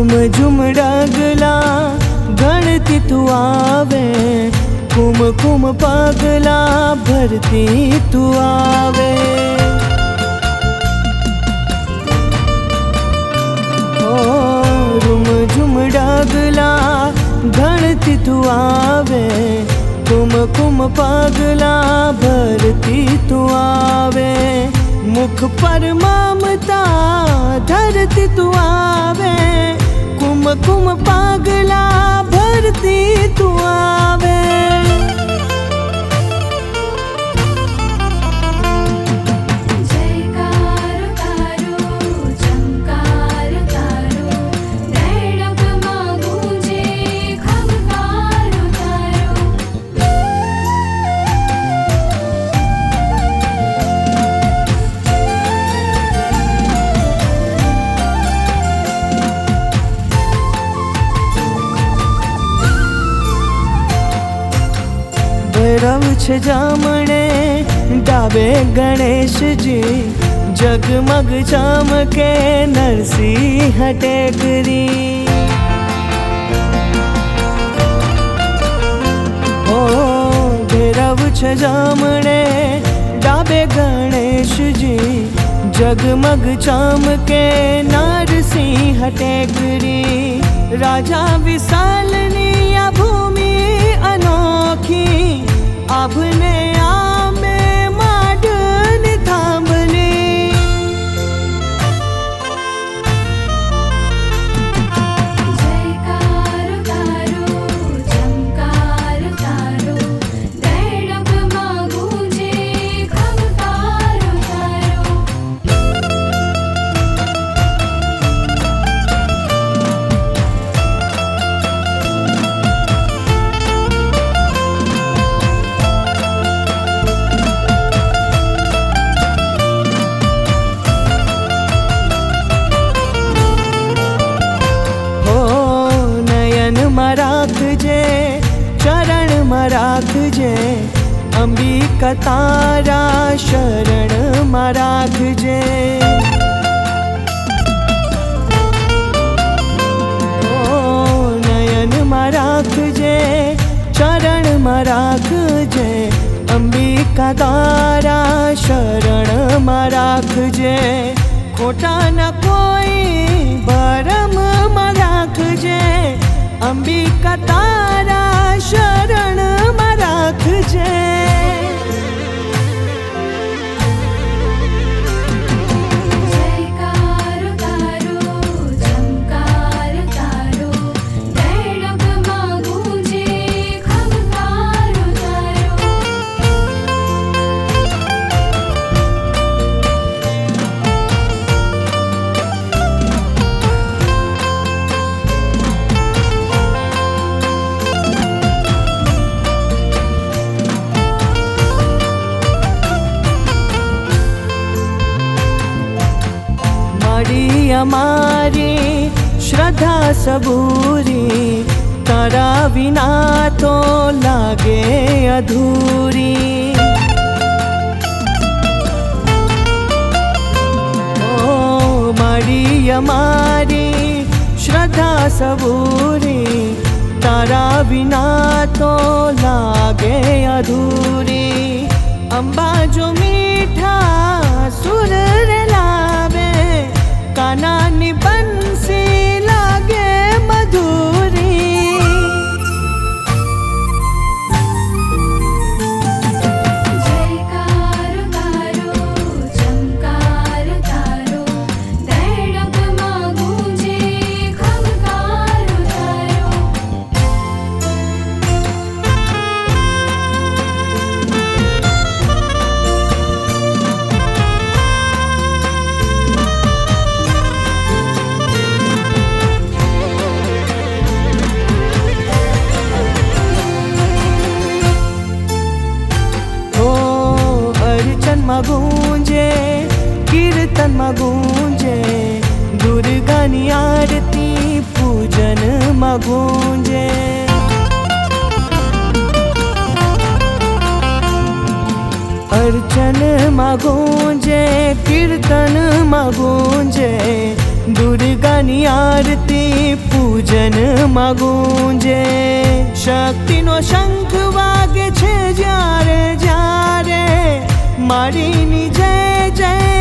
झुम झुम डगला, गणति तू आवे, कुम कुम पगला, भरती तू आवे। ओ डगला, गणति तू आवे, कुम कुम पगला, भरती तू आवे। मुख पर ममता, धरती तू आवे। पागला भरती दुआ। છે જામણે ડાબે ગણેશજી જગમગ ચમકે નરસિંહ ટેકરી ઓ ભૈરવ છે જામણે ડાબે ગણેશજી જગમગ ચમકે નરસિંહ ટેકરી રાજા વિશાલની આ ભૂમિ અનોખી I'll blame it. मराखजे चरण मराखजे अंबिका तारा शरण मराखजे नयन मराखजे चरण मराखजे अंबिका तारा शरण मराखजे खोटा न कोई भरा અંબિકા તારા શરણમાં રાખજે અમારી શ્રદ્ધા સબૂરી તારા વિના તો લાગે અધૂરી ઓ મળી અમારી શ્રદ્ધા સબૂરી તારા વિના તો લાગે અધૂરી અંબા જો મીઠા અર્ચનમાં ગુંજે કીર્તનમાં ગુંજે દુર્ગાની આરતી પૂજનમાં ગુંજે અર્ચનમાં ગુંજે કીર્તનમાં ગુંજે દુર્ગાની આરતી પૂજનમાં ગુંજે શક્તિનો શંખ વાગે છે જ્યારે पाडिनी जय जय